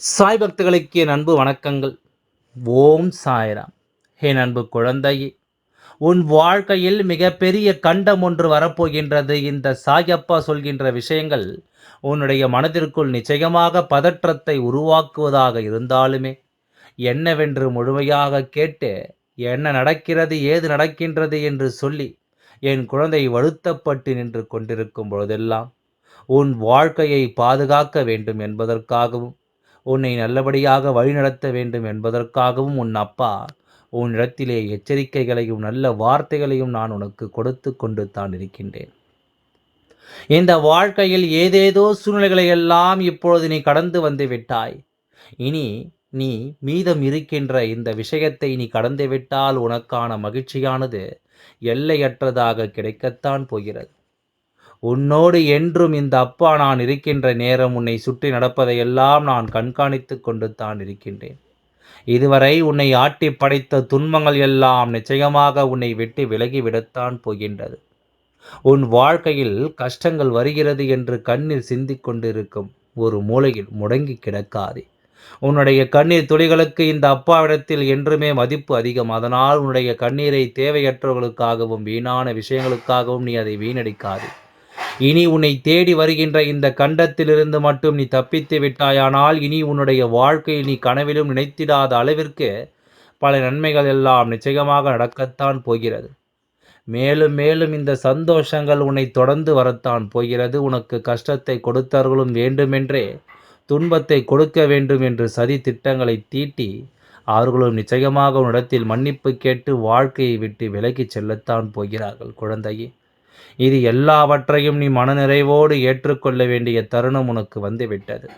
சாய் பக்தர்களுக்கு என் அன்பு வணக்கங்கள். ஓம் சாய்ராம். என் அன்பு குழந்தையே உன் வாழ்க்கையில் மிகப்பெரிய கண்டம் ஒன்று வரப்போகின்றது. இந்த சாயப்பா சொல்கின்ற விஷயங்கள் உன்னுடைய மனதிற்குள் நிச்சயமாக பதற்றத்தை உருவாக்குவதாக இருந்தாலுமே என்னவென்று முழுமையாக கேட்டு என்ன நடக்கிறது ஏது நடக்கின்றது என்று சொல்லி என் குழந்தை வருத்தப்பட்டு நின்று கொண்டிருக்கும் பொழுதெல்லாம் உன் வாழ்க்கையை பாதுகாக்க வேண்டும் என்பதற்காகவும் உன்னை நல்லபடியாக வழிநடத்த வேண்டும் என்பதற்காகவும் உன் அப்பா உன்னிடத்திலே எச்சரிக்கைகளையும் நல்ல வார்த்தைகளையும் நான் உனக்கு கொடுத்து கொண்டு தான் இருக்கின்றேன். இந்த வாழ்க்கையில் ஏதேதோ சூழ்நிலைகளை எல்லாம் இப்பொழுது நீ கடந்து வந்து விட்டாய். இனி நீ மீதம் இருக்கின்ற இந்த விஷயத்தை நீ கடந்து விட்டால் உனக்கான மகிழ்ச்சியானது எல்லையற்றதாக கிடைக்கத்தான் போகிறது. உன்னோடு என்றும் இந்த அப்பா நான் இருக்கின்ற நேரம் உன்னை சுற்றி நடப்பதையெல்லாம் நான் கண்காணித்து கொண்டு தான் இருக்கின்றேன். இதுவரை உன்னை ஆட்டி படைத்த துன்பங்கள் எல்லாம் நிச்சயமாக உன்னை விட்டு விலகிவிடத்தான் போகின்றது. உன் வாழ்க்கையில் கஷ்டங்கள் வருகிறது என்று கண்ணீர் சிந்திக் கொண்டிருக்கும் ஒரு மூலையில் முடங்கி கிடக்காதே. உன்னுடைய கண்ணீர் துளிகளுக்கு இந்த அப்பாவிடத்தில் என்றுமே மதிப்பு அதிகம். அதனால் உன்னுடைய கண்ணீரை தேவையற்றவர்களுக்காகவும் வீணான விஷயங்களுக்காகவும் நீ அதை வீணடிக்காதே. இனி உன்னை தேடி வருகின்ற இந்த கண்டத்திலிருந்து மட்டும் நீ தப்பித்து விட்டாயானால் இனி உன்னுடைய வாழ்க்கையில் நீ கனவிலும் நினைத்திடாத அளவிற்கு பல நன்மைகள் எல்லாம் நிச்சயமாக நடக்கத்தான் போகிறது. மேலும் மேலும் இந்த சந்தோஷங்கள் உன்னை தொடர்ந்து வரத்தான் போகிறது. உனக்கு கஷ்டத்தை கொடுத்தவர்களும் வேண்டுமென்றே துன்பத்தை கொடுக்க வேண்டும் என்று சதி திட்டங்களை தீட்டி அவர்களும் நிச்சயமாக உன்னிடத்தில் மன்னிப்பு கேட்டு வாழ்க்கையை விட்டு விலகிச் செல்லத்தான் போகிறார்கள் குழந்தையே. இது எல்லாவற்றையும் நீ மனநிறைவோடு ஏற்றுக்கொள்ள வேண்டிய தருணம் உனக்கு வந்துவிட்டது.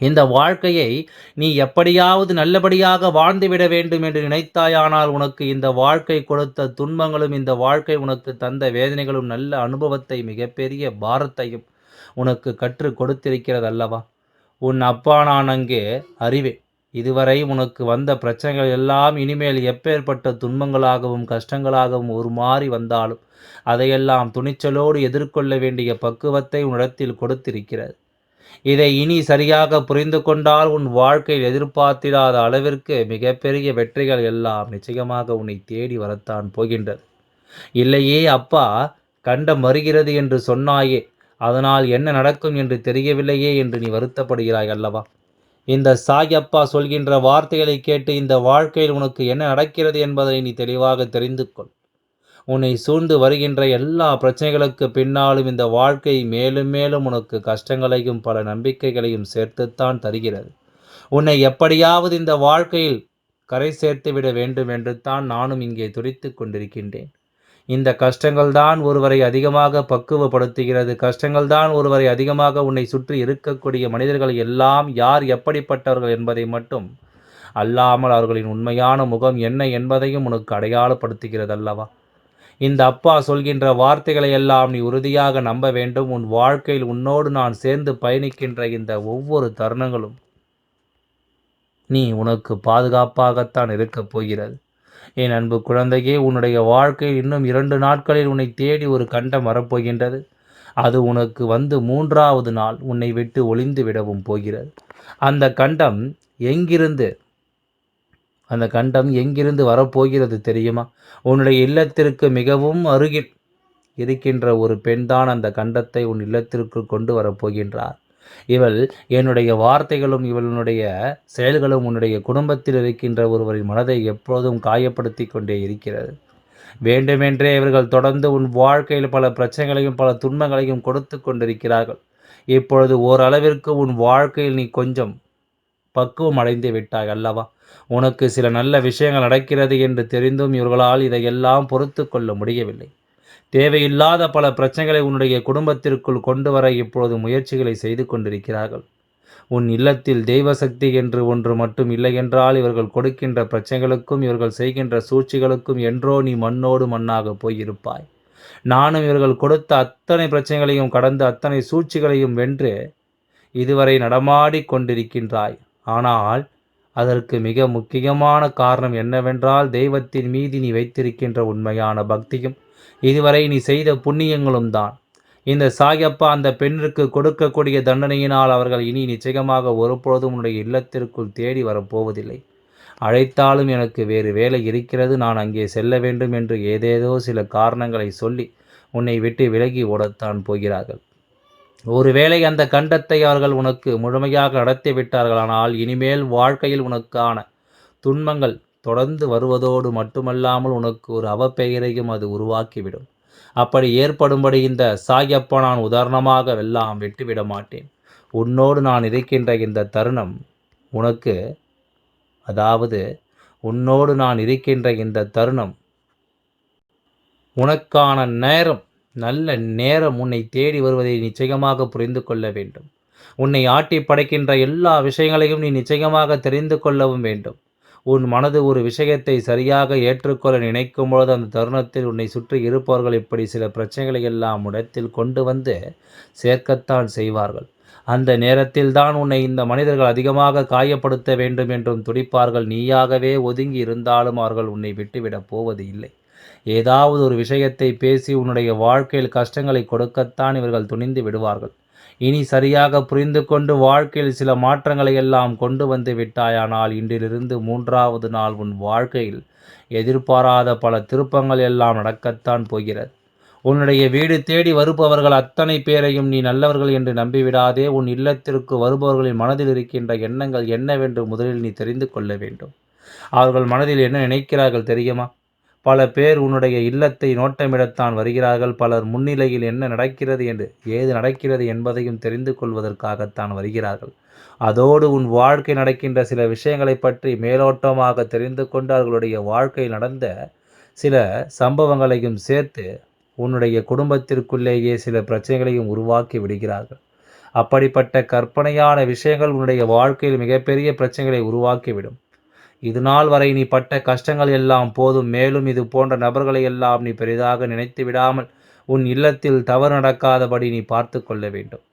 இந்த வாழ்க்கையை நீ எப்படியாவது நல்லபடியாக வாழ்ந்துவிட வேண்டும் என்று நினைத்தாயானால் உனக்கு இந்த வாழ்க்கை கொடுத்த துன்பங்களும் இந்த வாழ்க்கை உனக்கு தந்த வேதனைகளும் நல்ல அனுபவத்தை மிகப்பெரிய பாரத்தையும் உனக்கு கற்றுக் கொடுத்திருக்கிறது அல்லவா உன் அப்பா நான் அங்கே அறிவே இதுவரை உனக்கு வந்த பிரச்சனைகள் எல்லாம் இனிமேல் எப்பேற்பட்ட துன்பங்களாகவும் கஷ்டங்களாகவும் ஒரு மாறி வந்தாலும் அதையெல்லாம் துணிச்சலோடு எதிர்கொள்ள வேண்டிய பக்குவத்தை உன்னிடத்தில் கொடுத்திருக்கிறது. இதை இனி சரியாக புரிந்து கொண்டால் உன் வாழ்க்கையில் எதிர்பார்த்திடாத அளவிற்கு மிகப்பெரிய வெற்றிகள் எல்லாம் நிச்சயமாக உன்னை தேடி வரத்தான் போகின்றது. இல்லையே அப்பா கண்டம் வருகிறது என்று சொன்னாயே அதனால் என்ன நடக்கும் என்று தெரியவில்லையே என்று நீ வருத்தப்படுகிறாய் அல்லவா? இந்த சாயப்பா சொல்கின்ற வார்த்தைகளை கேட்டு இந்த வாழ்க்கையில் உனக்கு என்ன நடக்கிறது என்பதை நீ தெளிவாக தெரிந்து கொள். உன்னை சூழ்ந்து வருகின்ற எல்லா பிரச்சனைகளுக்கு பின்னாலும் இந்த வாழ்க்கை மேலும் மேலும் உனக்கு கஷ்டங்களையும் பல நம்பிக்கைகளையும் சேர்த்துத்தான் தருகிறது. உன்னை எப்படியாவது இந்த வாழ்க்கையில் கரை சேர்த்து விட வேண்டும் என்று தான் நானும் இங்கே துடித்து கொண்டிருக்கின்றேன். இந்த கஷ்டங்கள் தான் ஒருவரை அதிகமாக பக்குவப்படுத்துகிறது. கஷ்டங்கள் தான் ஒருவரை அதிகமாக உன்னை சுற்றி இருக்கக்கூடிய மனிதர்கள் எல்லாம் யார் எப்படிப்பட்டவர்கள் என்பதை மட்டும் அல்லாமல் அவர்களின் உண்மையான முகம் என்ன என்பதையும் உனக்கு அடையாளப்படுத்துகிறது அல்லவா? இந்த அப்பா சொல்கின்ற வார்த்தைகளை எல்லாம் நீ உறுதியாக நம்ப வேண்டும். உன் வாழ்க்கையில் உன்னோடு நான் சேர்ந்து பயணிக்கின்ற இந்த ஒவ்வொரு தருணங்களும் நீ உனக்கு பாதுகாப்பாகத்தான் இருக்கப் போகிறது. என் அன்பு குழந்தையே உன்னுடைய வாழ்க்கையில் இன்னும் இரண்டு நாட்களில் உன்னை தேடி ஒரு கண்டம் வரப்போகின்றது. அது உனக்கு வந்து மூன்றாவது நாள் உன்னை விட்டு ஒளிந்து விடவும் போகிறது. அந்த கண்டம் எங்கிருந்து அந்த கண்டம் எங்கிருந்து வரப்போகிறது தெரியுமா? உன்னுடைய இல்லத்திற்கு மிகவும் அருகில் இருக்கின்ற ஒரு பெண்தான் அந்த கண்டத்தை உன் இல்லத்திற்கு கொண்டு வரப்போகின்றார். இவள் என்னுடைய வார்த்தைகளும் இவளுடைய செயல்களும் உன்னுடைய குடும்பத்தில் இருக்கின்ற ஒருவரின் மனதை எப்போதும் காயப்படுத்தி கொண்டே இருக்கிறது. வேண்டுமென்றே இவர்கள் தொடர்ந்து உன் வாழ்க்கையில் பல பிரச்சனைகளையும் பல துன்பங்களையும் கொடுத்து கொண்டிருக்கிறார்கள். இப்பொழுது ஓரளவிற்கு உன் வாழ்க்கையில் நீ கொஞ்சம் பக்குவம் அடைந்து விட்டாய் அல்லவா? உனக்கு சில நல்ல விஷயங்கள் நடக்கிறது என்று தெரிந்தும் இவர்களால் இதையெல்லாம் பொறுத்து கொள்ள முடியவில்லை. தேவையில்லாத பல பிரச்சனைகளை உன்னுடைய குடும்பத்திற்குள் கொண்டு வர இப்பொழுது முயற்சிகளை செய்து கொண்டிருக்கிறார்கள். உன் இல்லத்தில் தெய்வ சக்தி என்று ஒன்று மட்டும் இல்லை என்றால் இவர்கள் கொடுக்கின்ற பிரச்சனைகளுக்கும் இவர்கள் செய்கின்ற சூழ்ச்சிகளுக்கும் என்றோ நீ மண்ணோடு மண்ணாக போயிருப்பாய். நானும் இவர்கள் கொடுத்த அத்தனை பிரச்சனைகளையும் கடந்து அத்தனை சூழ்ச்சிகளையும் வென்று இதுவரை நடமாடி கொண்டிருக்கின்றாய். ஆனால் அதற்கு மிக முக்கியமான காரணம் என்னவென்றால் தெய்வத்தின் மீது நீ வைத்திருக்கின்ற உண்மையான பக்தியும் இதுவரை நீ செய்த புண்ணியங்களும் தான். இந்த சாயப்பா அந்த பெண்ணிற்கு கொடுக்கக்கூடிய தண்டனையினால் அவர்கள் இனி நிச்சயமாக ஒருபொழுதும் உன்னுடைய இல்லத்திற்குள் தேடி வரப்போவதில்லை. அழைத்தாலும் எனக்கு வேறு வேலை இருக்கிறது. நான் அங்கே செல்ல வேண்டும் என்று ஏதேதோ சில காரணங்களை சொல்லி உன்னை விட்டு விலகி ஓடத்தான் போகிறார்கள். ஒருவேளை அந்த கண்டத்தை அவர்கள் உனக்கு முழுமையாக நடத்தி விட்டார்களானால் இனிமேல் வாழ்க்கையில் உனக்கான துன்பங்கள் தொடர்ந்து வருவதோடு மட்டுமல்லாமல் உனக்கு ஒரு அவப்பெயரையும் அது உருவாக்கிவிடும். அப்படி ஏற்படும்படி இந்த சாயப்பா நான் உதாரணமாக வெல்லாம் விட்டுவிட மாட்டேன். உன்னோடு நான் இருக்கின்ற இந்த தருணம் உனக்கு அதாவது உன்னோடு நான் இருக்கின்ற இந்த தருணம் உனக்கான நேரம் நல்ல நேரம் உன்னை தேடி வருவதை நிச்சயமாக புரிந்து கொள்ள வேண்டும். உன்னை ஆட்டி படைக்கின்ற எல்லா விஷயங்களையும் நீ நிச்சயமாக தெரிந்து கொள்ளவும் வேண்டும். உன் மனது ஒரு விஷயத்தை சரியாக ஏற்றுக்கொள்ள நினைக்கும் பொழுது அந்த தருணத்தில் உன்னை சுற்றி இருப்பவர்கள் இப்படி சில பிரச்சனைகளை எல்லாம் இடத்தில் கொண்டு வந்து சேர்க்கத்தான் செய்வார்கள். அந்த நேரத்தில் தான் உன்னை இந்த மனிதர்கள் அதிகமாக காயப்படுத்த வேண்டும் என்றும் துடிப்பார்கள். நீயாகவே ஒதுங்கி இருந்தாலும் அவர்கள் உன்னை விட்டுவிடப் போவது இல்லை. ஏதாவது ஒரு விஷயத்தை பேசி உன்னுடைய வாழ்க்கையில் கஷ்டங்களை கொடுக்கத்தான் இவர்கள் துணிந்து விடுவார்கள். இனி சரியாக புரிந்து கொண்டு வாழ்க்கையில் சில மாற்றங்களை எல்லாம் கொண்டு வந்து விட்டாயானால் இன்றிலிருந்து மூன்றாவது நாள் உன் வாழ்க்கையில் எதிர்பாராத பல திருப்பங்கள் எல்லாம் நடக்கத்தான் போகிறது. உன்னுடைய வீடு தேடி வருபவர்கள் அத்தனை பேரையும் நீ நல்லவர்கள் என்று நம்பிவிடாதே. உன் இல்லத்திற்கு வருபவர்களின் மனதில் இருக்கின்ற எண்ணங்கள் என்னவென்று முதலில் நீ தெரிந்து கொள்ள வேண்டும். அவர்கள் மனதில் என்ன நினைக்கிறார்கள் தெரியுமா? பல பேர் உன்னுடைய இல்லத்தை நோட்டமிடத்தான் வருகிறார்கள். பலர் முன்னிலையில் என்ன நடக்கிறது என்று ஏது நடக்கிறது என்பதையும் தெரிந்து கொள்வதற்காகத்தான் வருகிறார்கள். அதோடு உன் வாழ்க்கை நடக்கின்ற சில விஷயங்களை பற்றி மேலோட்டமாக தெரிந்து கொண்டு அவர்களுடைய வாழ்க்கையில் நடந்த சில சம்பவங்களையும் சேர்த்து உன்னுடைய குடும்பத்திற்குள்ளேயே சில பிரச்சனைகளையும் உருவாக்கி விடுகிறார்கள். அப்படிப்பட்ட கற்பனையான விஷயங்கள் உன்னுடைய வாழ்க்கையில் மிகப்பெரிய பிரச்சனைகளை உருவாக்கிவிடும். இது நாள் வரை நீ பட்ட கஷ்டங்கள் எல்லாம் போதும் மேலும் இது போன்ற நபர்களை எல்லாம் நீ பெரிதாக நினைத்து விடாமல் உன் இல்லத்தில் தவறு நடக்காதபடி நீ பார்த்து கொள்ள வேண்டும்.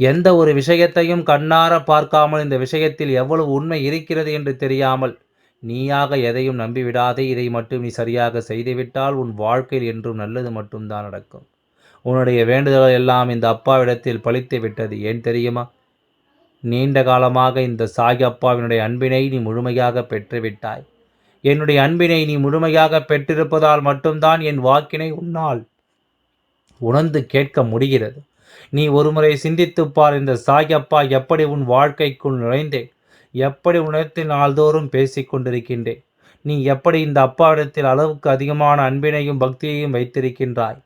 எந்த ஒரு விஷயத்தையும் கண்ணார பார்க்காமல் இந்த விஷயத்தில் எவ்வளவு உண்மை இருக்கிறது என்று தெரியாமல் நீயாக எதையும் நம்பிவிடாதே இதை மட்டும் நீ சரியாக செய்துவிட்டால் உன் வாழ்க்கையில் என்றும் நல்லது மட்டும்தான் நடக்கும். உன்னுடைய வேண்டுதல்கள் எல்லாம் இந்த அப்பாவிடத்தில் பழித்து விட்டது ஏன் தெரியுமா? நீண்ட காலமாக இந்த சாகி அப்பாவினுடைய அன்பினை நீ முழுமையாக பெற்றுவிட்டாய். என்னுடைய அன்பினை நீ முழுமையாக பெற்றிருப்பதால் மட்டும்தான் என் வாக்கினை உன்னால் உணர்ந்து கேட்க முடிகிறது. நீ ஒருமுறை சிந்தித்துப்பார் இந்த சாயப்பா எப்படி உன் வாழ்க்கைக்குள் நுழைந்தேன்? எப்படி உணர்த்தி நாள்தோறும் பேசிக் கொண்டிருக்கின்றேன்? நீ எப்படி இந்த அப்பாவிடத்தில் அளவுக்கு அதிகமான அன்பினையும் பக்தியையும் வைத்திருக்கின்றாய்?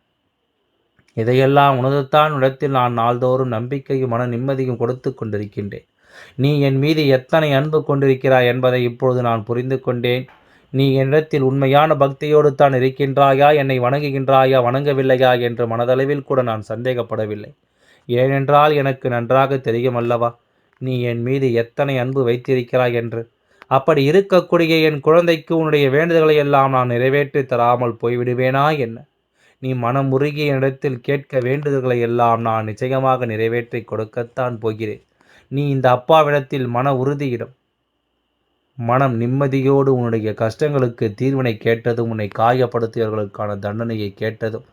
இதையெல்லாம் உனதுத்தான் இடத்தில் நான் நாள்தோறும் நம்பிக்கையும் மன நிம்மதியும் கொடுத்து கொண்டிருக்கின்றேன். நீ என் மீது எத்தனை அன்பு கொண்டிருக்கிறாய் என்பதை இப்பொழுது நான் புரிந்து கொண்டேன். நீ என்னிடத்தில் உண்மையான பக்தியோடு தான் இருக்கின்றாயா? என்னை வணங்குகின்றாயா? வணங்கவில்லையா? என்று மனதளவில் கூட நான் சந்தேகப்படவில்லை. ஏனென்றால் எனக்கு நன்றாக தெரியும் அல்லவா நீ என் மீது எத்தனை அன்பு வைத்திருக்கிறாய் என்று. அப்படி இருக்கக்கூடிய என் குழந்தைக்கு உன்னுடைய வேண்டுதல்களை எல்லாம் நான் நிறைவேற்றி தராமல் போய்விடுவேனா என்ன? நீ மனம் உருகிய இடத்தில் கேட்க வேண்டுதல்களை எல்லாம் நான் நிச்சயமாக நிறைவேற்றி கொடுக்கத்தான் போகிறேன். நீ இந்த அப்பாவிடத்தில் மன உறுதியிடம். மனம் நிம்மதியோடு உன்னுடைய கஷ்டங்களுக்கு தீர்வினை கேட்டதும் உன்னை காயப்படுத்தியவர்களுக்கான தண்டனையை கேட்டதும்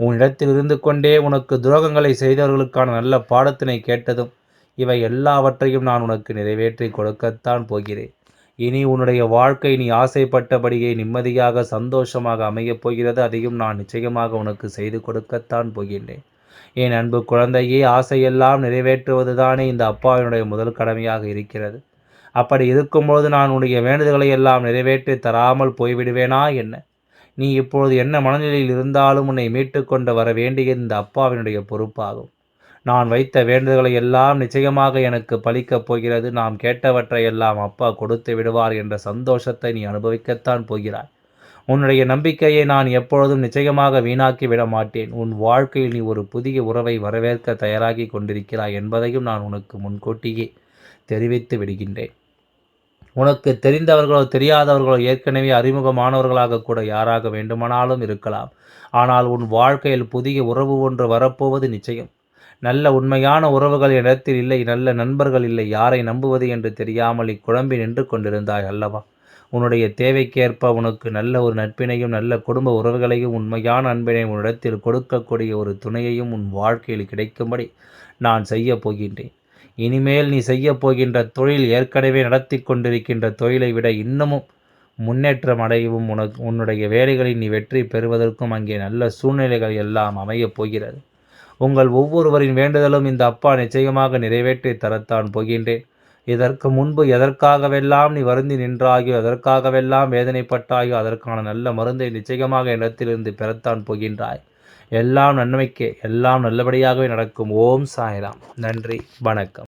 உன்னிடத்தில் இருந்து கொண்டே உனக்கு துரோகங்களை செய்தவர்களுக்கான நல்ல பாடத்தினை கேட்டதும் இவை எல்லாவற்றையும் நான் உனக்கு நிறைவேற்றி கொடுக்கத்தான் போகிறேன். இனி உன்னுடைய வாழ்க்கை நீ ஆசைப்பட்டபடியே நிம்மதியாக சந்தோஷமாக அமையப் போகிறது. அதையும் நான் நிச்சயமாக உனக்கு செய்து கொடுக்கத்தான் போகின்றேன். என் அன்பு குழந்தையே ஆசையெல்லாம் நிறைவேற்றுவது தானே இந்த அப்பாவினுடைய முதல் கடமையாக இருக்கிறது. அப்படி இருக்கும்போது நான் உன்னுடைய வேண்டுதல்களை எல்லாம் நிறைவேற்றி தராமல் போய்விடுவேனா என்ன? நீ இப்பொழுது என்ன மனநிலையில் இருந்தாலும் உன்னை மீட்டு கொண்டு வர வேண்டியது இந்த அப்பாவினுடைய பொறுப்பாகும். நான் வைத்த வேண்டுதல்களை எல்லாம் நிச்சயமாக எனக்கு பலிக்கப் போகிறது. நாம் கேட்டவற்றை எல்லாம் அப்பா கொடுத்து விடுவார் என்ற சந்தோஷத்தை நீ அனுபவிக்கத்தான் போகிறாய். உன்னுடைய நம்பிக்கையை நான் எப்பொழுதும் நிச்சயமாக வீணாக்கி விட மாட்டேன். உன் வாழ்க்கையில் நீ ஒரு புதிய உறவை வரவேற்க தயாராகி கொண்டிருக்கிறாய் என்பதையும் நான் உனக்கு முன்கூட்டியே தெரிவித்து விடுகின்றேன். உனக்கு தெரிந்தவர்களோ தெரியாதவர்களோ ஏற்கனவே அறிமுகமானவர்களாக கூட யாராக வேண்டுமானாலும் இருக்கலாம். ஆனால் உன் வாழ்க்கையில் புதிய உறவு ஒன்று வரப்போவது நிச்சயம். நல்ல உண்மையான உறவுகள் இடத்தில் இல்லை நல்ல நண்பர்கள் இல்லை யாரை நம்புவது என்று தெரியாமல் இக்குழம்பி நின்று கொண்டிருந்தாய் அல்லவா? உன்னுடைய தேவைக்கேற்ப உனக்கு நல்ல ஒரு நட்பினையும் நல்ல குடும்ப உறவுகளையும் உண்மையான அன்பினையும் உன்னிடத்தில் கொடுக்கக்கூடிய ஒரு துணையையும் உன் வாழ்க்கையில் கிடைக்கும்படி நான் செய்ய போகின்றேன். இனிமேல் நீ செய்ய போகின்ற தொழில் ஏற்கனவே நடத்தி கொண்டிருக்கின்ற தொழிலை விட இன்னமும் முன்னேற்றம் அடையவும் உனக்கு உன்னுடைய வேலைகளில் நீ வெற்றி பெறுவதற்கும் அங்கே நல்ல சூழ்நிலைகள் எல்லாம் அமையப் போகிறது. உங்கள் ஒவ்வொருவரின் வேண்டுதலும் இந்த அப்பா நிச்சயமாக நிறைவேற்றி தரத்தான் போகின்றேன். இதற்கு முன்பு எதற்காகவெல்லாம் நீ வருந்தி நின்றாயோ எதற்காகவெல்லாம் வேதனைப்பட்டாயோ அதற்கான நல்ல மருந்தை நிச்சயமாக இடத்திலிருந்து பெறத்தான் போகின்றாய். எல்லாம் நன்மைக்கே எல்லாம் நல்லபடியாகவே நடக்கும். ஓம் சாய்ராம். நன்றி. வணக்கம்.